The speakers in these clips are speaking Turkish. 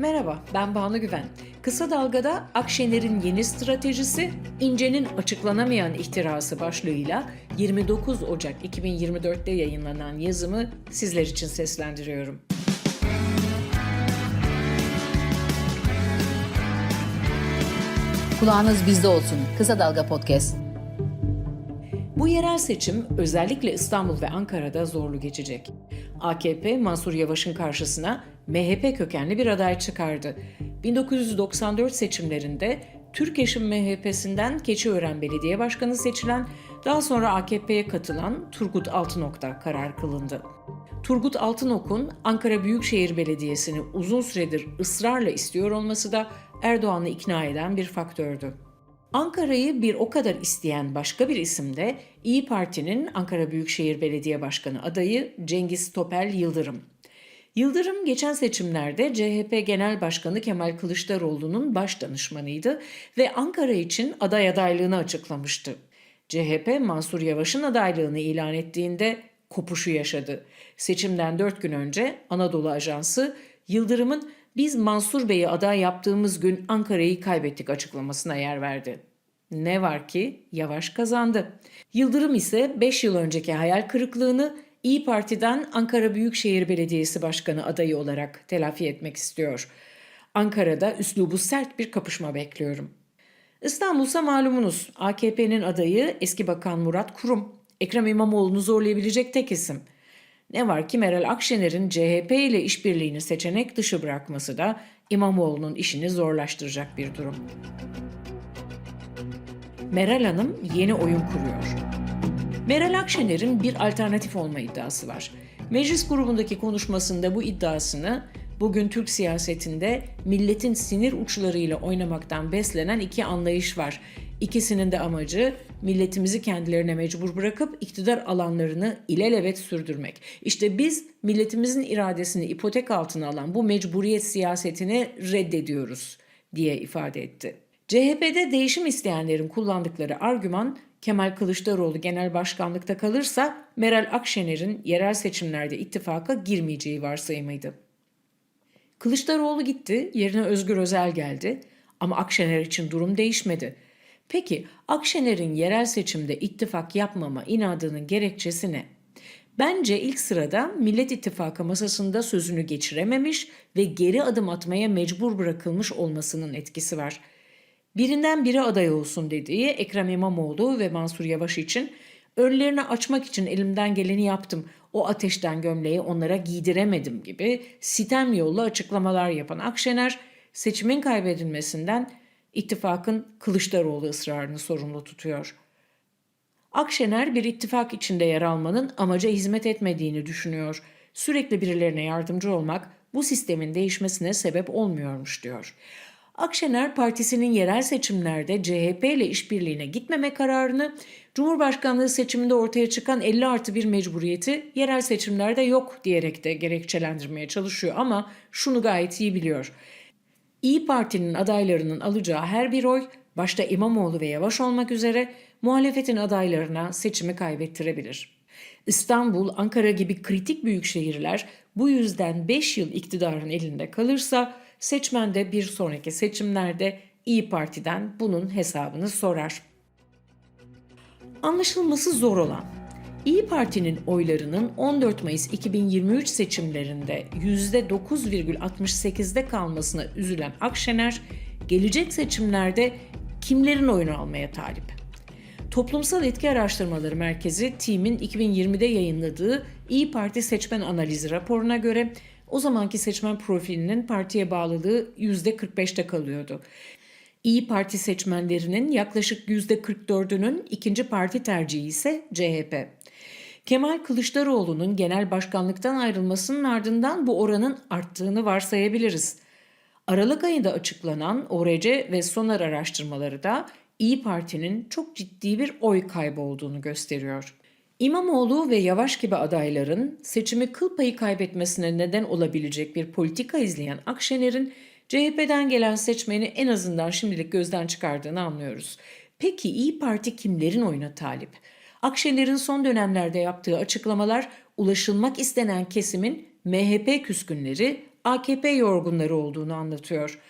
Merhaba, ben Banu Güven. Kısa Dalga'da Akşener'in yeni stratejisi, İnce'nin açıklanamayan ihtirası başlığıyla 29 Ocak 2024'te yayınlanan yazımı sizler için seslendiriyorum. Kulağınız bizde olsun. Kısa Dalga Podcast. Bu yerel seçim özellikle İstanbul ve Ankara'da zorlu geçecek. AKP Mansur Yavaş'ın karşısına MHP kökenli bir aday çıkardı. 1994 seçimlerinde Türkeş'in MHP'sinden Keçiören Belediye Başkanı seçilen, daha sonra AKP'ye katılan Turgut Altınok'ta karar kılındı. Turgut Altınok'un Ankara Büyükşehir Belediyesi'ni uzun süredir ısrarla istiyor olması da Erdoğan'ı ikna eden bir faktördü. Ankara'yı bir o kadar isteyen başka bir isim de İyi Parti'nin Ankara Büyükşehir Belediye Başkanı adayı Cengiz Topel Yıldırım. Yıldırım geçen seçimlerde CHP Genel Başkanı Kemal Kılıçdaroğlu'nun baş danışmanıydı ve Ankara için aday adaylığını açıklamıştı. CHP Mansur Yavaş'ın adaylığını ilan ettiğinde kopuşu yaşadı. Seçimden dört gün önce Anadolu Ajansı Yıldırım'ın biz Mansur Bey'i aday yaptığımız gün Ankara'yı kaybettik açıklamasına yer verdi. Ne var ki Yavaş kazandı. Yıldırım ise 5 yıl önceki hayal kırıklığını İyi Parti'den Ankara Büyükşehir Belediyesi Başkanı adayı olarak telafi etmek istiyor. Ankara'da üslubu sert bir kapışma bekliyorum. İstanbul'sa malumunuz AKP'nin adayı eski bakan Murat Kurum. Ekrem İmamoğlu'nu zorlayabilecek tek isim. Ne var ki Meral Akşener'in CHP ile işbirliğini seçenek dışı bırakması da İmamoğlu'nun işini zorlaştıracak bir durum. Meral Hanım yeni oyun kuruyor. Meral Akşener'in bir alternatif olma iddiası var. Meclis grubundaki konuşmasında bu iddiasını bugün Türk siyasetinde milletin sinir uçlarıyla oynamaktan beslenen iki anlayış var. İkisinin de amacı milletimizi kendilerine mecbur bırakıp iktidar alanlarını ilelebet sürdürmek. İşte biz milletimizin iradesini ipotek altına alan bu mecburiyet siyasetini reddediyoruz diye ifade etti. CHP'de değişim isteyenlerin kullandıkları argüman Kemal Kılıçdaroğlu genel başkanlıkta kalırsa Meral Akşener'in yerel seçimlerde ittifaka girmeyeceği varsayımıydı. Kılıçdaroğlu gitti, yerine Özgür Özel geldi ama Akşener için durum değişmedi. Peki Akşener'in yerel seçimde ittifak yapmama inadının gerekçesi ne? Bence ilk sırada Millet İttifakı masasında sözünü geçirememiş ve geri adım atmaya mecbur bırakılmış olmasının etkisi var. Birinden biri aday olsun dediği Ekrem İmamoğlu ve Mansur Yavaş için önlerini açmak için elimden geleni yaptım. O ateşten gömleği onlara giydiremedim gibi sitem yollu açıklamalar yapan Akşener seçimin kaybedilmesinden ittifakın Kılıçdaroğlu ısrarını sorumlu tutuyor. Akşener bir ittifak içinde yer almanın amaca hizmet etmediğini düşünüyor. Sürekli birilerine yardımcı olmak bu sistemin değişmesine sebep olmuyormuş diyor. Akşener partisinin yerel seçimlerde CHP ile işbirliğine gitmeme kararını Cumhurbaşkanlığı seçiminde ortaya çıkan 50 artı bir mecburiyeti yerel seçimlerde yok diyerek de gerekçelendirmeye çalışıyor ama şunu gayet iyi biliyor. İyi Parti'nin adaylarının alacağı her bir oy başta İmamoğlu ve Yavaş olmak üzere muhalefetin adaylarına seçimi kaybettirebilir. İstanbul, Ankara gibi kritik büyük şehirler bu yüzden 5 yıl iktidarın elinde kalırsa seçmen de bir sonraki seçimlerde İyi Parti'den bunun hesabını sorar. Anlaşılması zor olan İyi Parti'nin oylarının 14 Mayıs 2023 seçimlerinde %9,68'de kalmasına üzülen Akşener, gelecek seçimlerde kimlerin oyunu almaya talip? Toplumsal Etki Araştırmaları Merkezi TİM'in 2020'de yayınladığı İyi Parti seçmen analizi raporuna göre o zamanki seçmen profilinin partiye bağlılığı %45'te kalıyordu. İyi Parti seçmenlerinin yaklaşık %44'ünün ikinci parti tercihi ise CHP. Kemal Kılıçdaroğlu'nun genel başkanlıktan ayrılmasının ardından bu oranın arttığını varsayabiliriz. Aralık ayında açıklanan ORC ve Sonar araştırmaları da İyi Parti'nin çok ciddi bir oy kaybı olduğunu gösteriyor. İmamoğlu ve Yavaş gibi adayların seçimi kıl payı kaybetmesine neden olabilecek bir politika izleyen Akşener'in CHP'den gelen seçmeni en azından şimdilik gözden çıkardığını anlıyoruz. Peki İyi Parti kimlerin oyuna talip? Akşener'in son dönemlerde yaptığı açıklamalar ulaşılmak istenen kesimin MHP küskünleri AKP yorgunları olduğunu anlatıyor.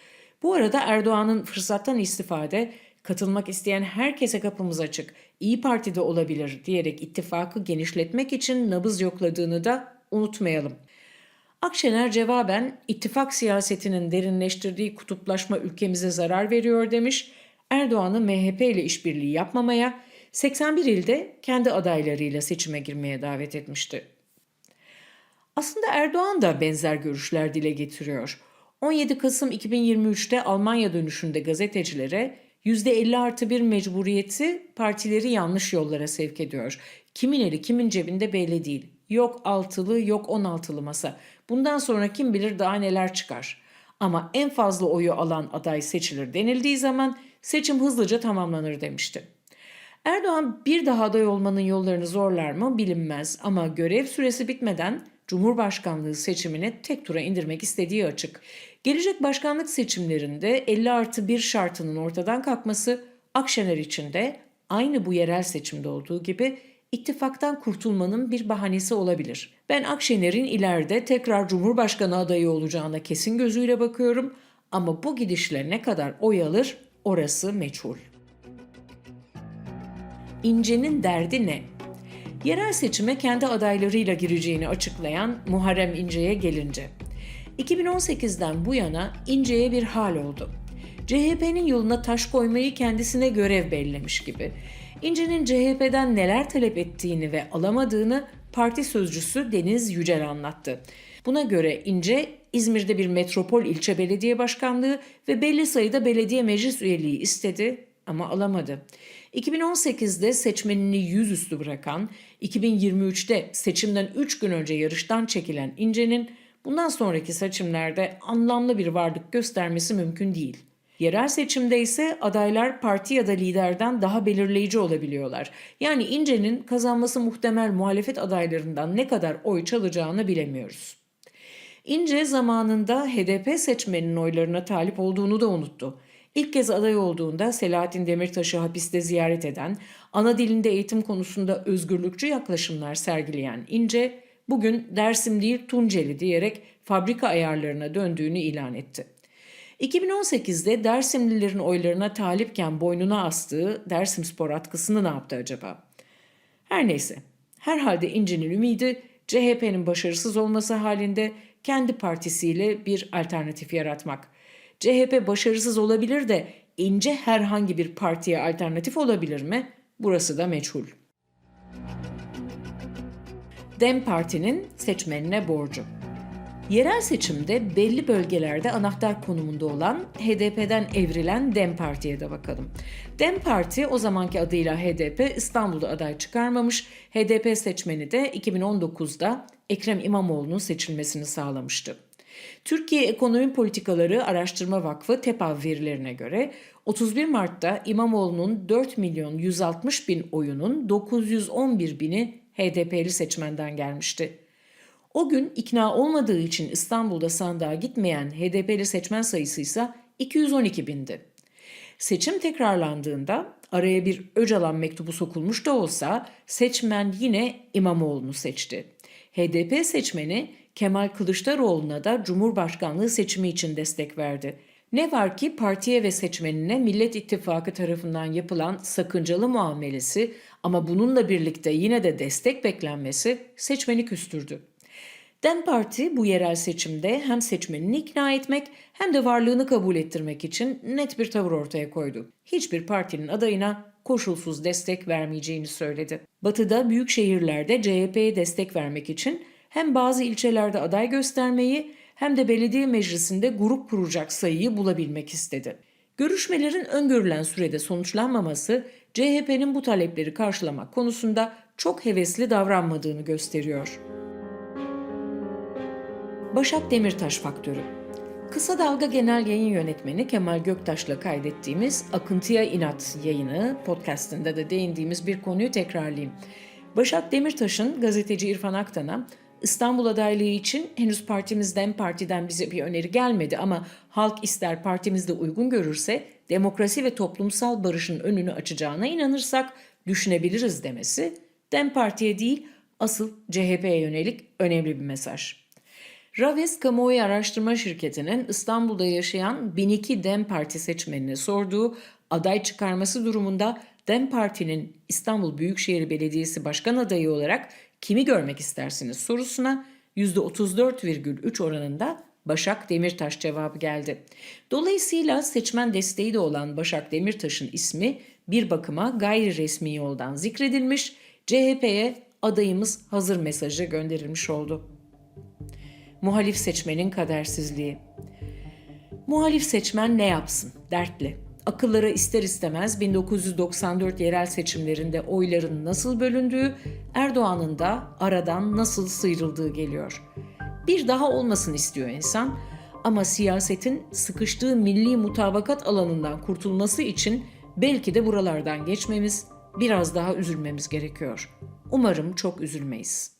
Bu arada Erdoğan'ın fırsattan istifade katılmak isteyen herkese kapımız açık, İyi Parti'de olabilir diyerek ittifakı genişletmek için nabız yokladığını da unutmayalım. Akşener cevaben ittifak siyasetinin derinleştirdiği kutuplaşma ülkemize zarar veriyor demiş. Erdoğan'ı MHP ile işbirliği yapmamaya, 81 ilde kendi adaylarıyla seçime girmeye davet etmişti. Aslında Erdoğan da benzer görüşler dile getiriyor. 17 Kasım 2023'te Almanya dönüşünde gazetecilere %50 artı bir mecburiyeti partileri yanlış yollara sevk ediyor. Kimin eli kimin cebinde belli değil. Yok altılı yok on altılı masa. Bundan sonra kim bilir daha neler çıkar. Ama en fazla oyu alan aday seçilir denildiği zaman seçim hızlıca tamamlanır demişti. Erdoğan bir daha aday olmanın yollarını zorlar mı bilinmez ama görev süresi bitmeden Cumhurbaşkanlığı seçimini tek tura indirmek istediği açık. Gelecek başkanlık seçimlerinde 50 artı 1 şartının ortadan kalkması Akşener için de aynı bu yerel seçimde olduğu gibi ittifaktan kurtulmanın bir bahanesi olabilir. Ben Akşener'in ileride tekrar Cumhurbaşkanı adayı olacağına kesin gözüyle bakıyorum ama bu gidişle ne kadar oy alır orası meçhul. İnce'nin derdi ne? Yerel seçime kendi adaylarıyla gireceğini açıklayan Muharrem İnce'ye gelince. 2018'den bu yana İnce'ye bir hal oldu. CHP'nin yoluna taş koymayı kendisine görev bellemiş gibi. İnce'nin CHP'den neler talep ettiğini ve alamadığını parti sözcüsü Deniz Yücel anlattı. Buna göre İnce, İzmir'de bir metropol ilçe belediye başkanlığı ve belli sayıda belediye meclis üyeliği istedi ama alamadı. 2018'de seçmenini yüzüstü bırakan, 2023'te seçimden 3 gün önce yarıştan çekilen İnce'nin bundan sonraki seçimlerde anlamlı bir varlık göstermesi mümkün değil. Yerel seçimde ise adaylar parti ya da liderden daha belirleyici olabiliyorlar. Yani İnce'nin kazanması muhtemel muhalefet adaylarından ne kadar oy çalacağını bilemiyoruz. İnce zamanında HDP seçmeninin oylarına talip olduğunu da unuttu. İlk kez aday olduğunda Selahattin Demirtaş'ı hapiste ziyaret eden, ana dilinde eğitim konusunda özgürlükçü yaklaşımlar sergileyen İnce, bugün Dersim değil Tunceli diyerek fabrika ayarlarına döndüğünü ilan etti. 2018'de Dersimlilerin oylarına talipken boynuna astığı Dersim Spor atkısını ne yaptı acaba? Her neyse, herhalde İnce'nin ümidi CHP'nin başarısız olması halinde kendi partisiyle bir alternatif yaratmak. CHP başarısız olabilir de İnce herhangi bir partiye alternatif olabilir mi? Burası da meçhul. Dem Parti'nin seçmenine borcu. Yerel seçimde belli bölgelerde anahtar konumunda olan HDP'den evrilen DEM Parti'ye de bakalım. DEM Parti o zamanki adıyla HDP İstanbul'da aday çıkarmamış, HDP seçmeni de 2019'da Ekrem İmamoğlu'nun seçilmesini sağlamıştı. Türkiye Ekonomi Politikaları Araştırma Vakfı TEPAV verilerine göre 31 Mart'ta İmamoğlu'nun 4 milyon 160 bin oyunun 911 bini HDP'li seçmenden gelmişti. O gün ikna olmadığı için İstanbul'da sandığa gitmeyen HDP'li seçmen sayısı ise 212 bindi. Seçim tekrarlandığında araya bir Öcalan mektubu sokulmuş da olsa seçmen yine İmamoğlu'nu seçti. HDP seçmeni Kemal Kılıçdaroğlu'na da Cumhurbaşkanlığı seçimi için destek verdi. Ne var ki partiye ve seçmenine Millet İttifakı tarafından yapılan sakıncalı muamelesi ama bununla birlikte yine de destek beklenmesi seçmeni küstürdü. DEM Parti bu yerel seçimde hem seçmenini ikna etmek hem de varlığını kabul ettirmek için net bir tavır ortaya koydu. Hiçbir partinin adayına koşulsuz destek vermeyeceğini söyledi. Batı'da büyük şehirlerde CHP'ye destek vermek için hem bazı ilçelerde aday göstermeyi hem de belediye meclisinde grup kuracak sayıyı bulabilmek istedi. Görüşmelerin öngörülen sürede sonuçlanmaması CHP'nin bu talepleri karşılamak konusunda çok hevesli davranmadığını gösteriyor. Başak Demirtaş faktörü. Kısa Dalga Genel Yayın Yönetmeni Kemal Göktaş'la kaydettiğimiz Akıntıya İnat yayını podcastinde de değindiğimiz bir konuyu tekrarlayayım. Başak Demirtaş'ın gazeteci İrfan Aktan'a İstanbul adaylığı için henüz partimizden partiden bize bir öneri gelmedi ama halk ister partimizde uygun görürse demokrasi ve toplumsal barışın önünü açacağına inanırsak düşünebiliriz demesi DEM Parti'ye değil asıl CHP'ye yönelik önemli bir mesaj. Raves Kamuoyu Araştırma Şirketi'nin İstanbul'da yaşayan 1002 DEM Parti seçmenine sorduğu aday çıkarması durumunda DEM Parti'nin İstanbul Büyükşehir Belediyesi Başkan adayı olarak kimi görmek istersiniz sorusuna %34,3 oranında Başak Demirtaş cevabı geldi. Dolayısıyla seçmen desteği de olan Başak Demirtaş'ın ismi bir bakıma gayri resmi yoldan zikredilmiş, CHP'ye adayımız hazır mesajı gönderilmiş oldu. Muhalif seçmenin kadersizliği. Muhalif seçmen ne yapsın? Dertli. Akıllara ister istemez 1994 yerel seçimlerinde oyların nasıl bölündüğü, Erdoğan'ın da aradan nasıl sıyrıldığı geliyor. Bir daha olmasın istiyor insan ama siyasetin sıkıştığı milli mutabakat alanından kurtulması için belki de buralardan geçmemiz, biraz daha üzülmemiz gerekiyor. Umarım çok üzülmeyiz.